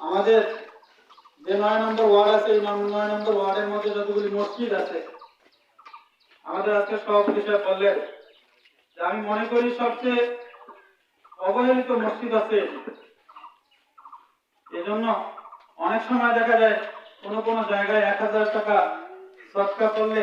আমাদের যে নয় নম্বর ওয়ার্ড আছে এই নয় নম্বর ওয়ার্ডের মধ্যে যতগুলি মসজিদ আছে আমাদের আজকে সভাপতি সাহেব বললেন যে আমি মনে করি সবচেয়ে অবহেলিত মসজিদ আছে এজন্য অনেক সময় দেখা যায় কোনো কোনো জায়গায় এক হাজার টাকা সৎকা করলে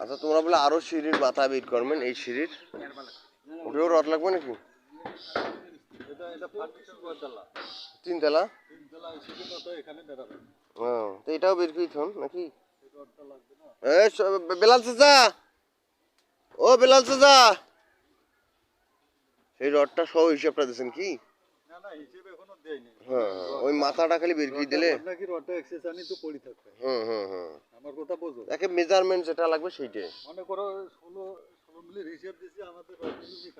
আচ্ছা তোমরা বলে আরও সিঁড়ির মাথা বের করবেন এই সিঁড়ির। ওটাও রড লাগবে নাকি? তিনতলা। তো এটাও বের করি থন নাকি? বেলাল চাচা! ও বেলাল চাচা! সেই রডটা সহ হিসাবটা দিয়েছেন কি? দেয়নি। হ্যাঁ ওই মাথাটা খালি বের করে দিলে নাকি রডটা এক্সেসানি তো পড়ি থাকবে? হুম হুম হুম। আমার কথা বোঝো। একে মেজারমেন্ট যেটা লাগবে সেইটাই। মনে করো ষোলো ষোলো মিলির হিসেব দিছি আমাদের মিলি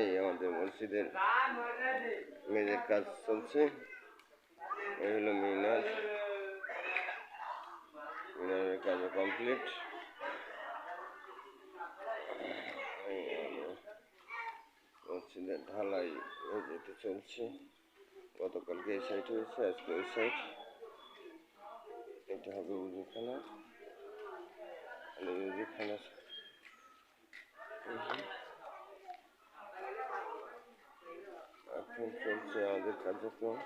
এই আমাদের মসজিদের মেয়েদের কাজ চলছে। এই হলো মিনার মিনারের কাজ কমপ্লিট। মসজিদের ঢালাই যেটা চলছে। গতকালকে এই সাইড হয়েছে, আজকে ওই সাইড এটা হবে উজুখানা উজুখানা চলছে আমাদের কার্যক্রম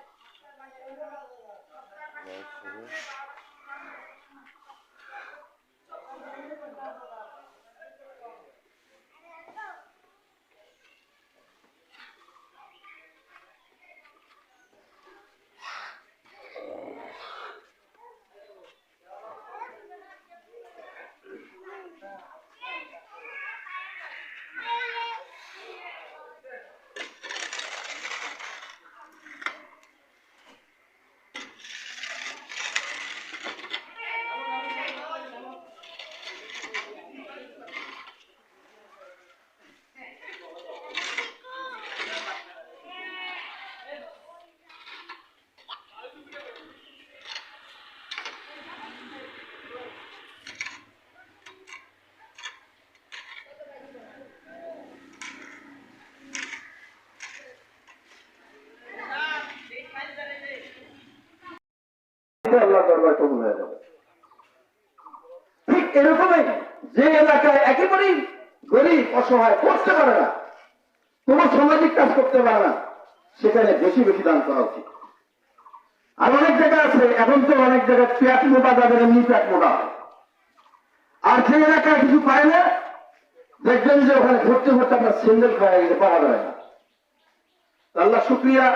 আল্লাহ দরবার কবুল হয়ে যাবে। ঠিক এরকমই যে এলাকায় একেবারেই গরিব, অসহায়, করতে পারে না, কোনো সামাজিক কাজ করতে পারে না, সেখানে বেশি বেশি দান করা উচিত। আর অনেক জায়গা আছে, এখন তো অনেক জায়গায় পেট মোটা যাবে এমনি পেট মোটা। আর যে এলাকায় কিছু পায় না, দেখবেন যে ওখানে ঘুরতে ঘুরতে আপনার সিঙ্গেল খাওয়া গেলে পাওয়া যায় না। আল্লাহ শুক্রিয়া